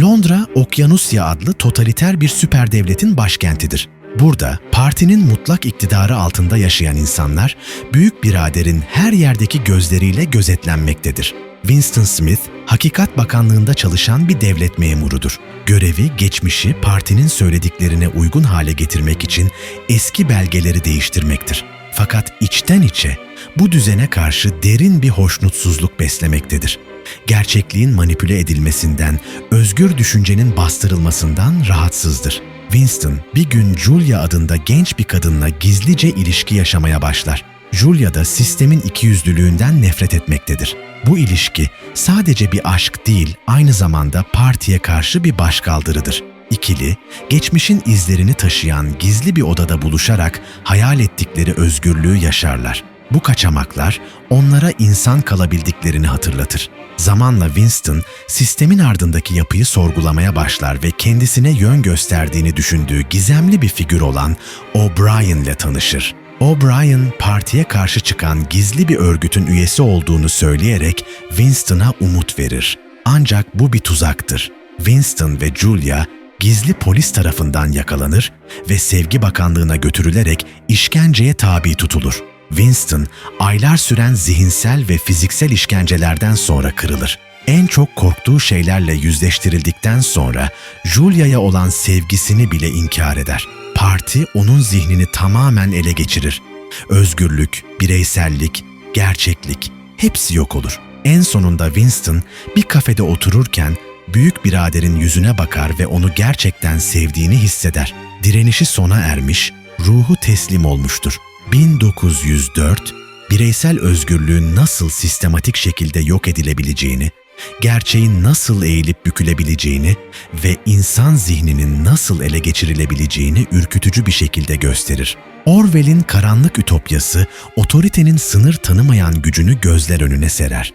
Londra, Okyanusya adlı totaliter bir süper devletin başkentidir. Burada partinin mutlak iktidarı altında yaşayan insanlar, büyük biraderin her yerdeki gözleriyle gözetlenmektedir. Winston Smith, Hakikat Bakanlığında çalışan bir devlet memurudur. Görevi, geçmişi partinin söylediklerine uygun hale getirmek için eski belgeleri değiştirmektir. Fakat içten içe bu düzene karşı derin bir hoşnutsuzluk beslemektedir. Gerçekliğin manipüle edilmesinden, özgür düşüncenin bastırılmasından rahatsızdır. Winston bir gün Julia adında genç bir kadınla gizlice ilişki yaşamaya başlar. Julia da sistemin ikiyüzlülüğünden nefret etmektedir. Bu ilişki sadece bir aşk değil, aynı zamanda partiye karşı bir başkaldırıdır. İkili, geçmişin izlerini taşıyan gizli bir odada buluşarak hayal ettikleri özgürlüğü yaşarlar. Bu kaçamaklar onlara insan kalabildiklerini hatırlatır. Zamanla Winston, sistemin ardındaki yapıyı sorgulamaya başlar ve kendisine yön gösterdiğini düşündüğü gizemli bir figür olan O'Brien ile tanışır. O'Brien, partiye karşı çıkan gizli bir örgütün üyesi olduğunu söyleyerek Winston'a umut verir. Ancak bu bir tuzaktır. Winston ve Julia gizli polis tarafından yakalanır ve Sevgi Bakanlığı'na götürülerek işkenceye tabi tutulur. Winston, aylar süren zihinsel ve fiziksel işkencelerden sonra kırılır. En çok korktuğu şeylerle yüzleştirildikten sonra Julia'ya olan sevgisini bile inkar eder. Parti onun zihnini tamamen ele geçirir. Özgürlük, bireysellik, gerçeklik hepsi yok olur. En sonunda Winston bir kafede otururken büyük biraderin yüzüne bakar ve onu gerçekten sevdiğini hisseder. Direnişi sona ermiş, ruhu teslim olmuştur. 1904, bireysel özgürlüğün nasıl sistematik şekilde yok edilebileceğini, gerçeğin nasıl eğilip bükülebileceğini ve insan zihninin nasıl ele geçirilebileceğini ürkütücü bir şekilde gösterir. Orwell'in karanlık ütopyası, otoritenin sınır tanımayan gücünü gözler önüne serer.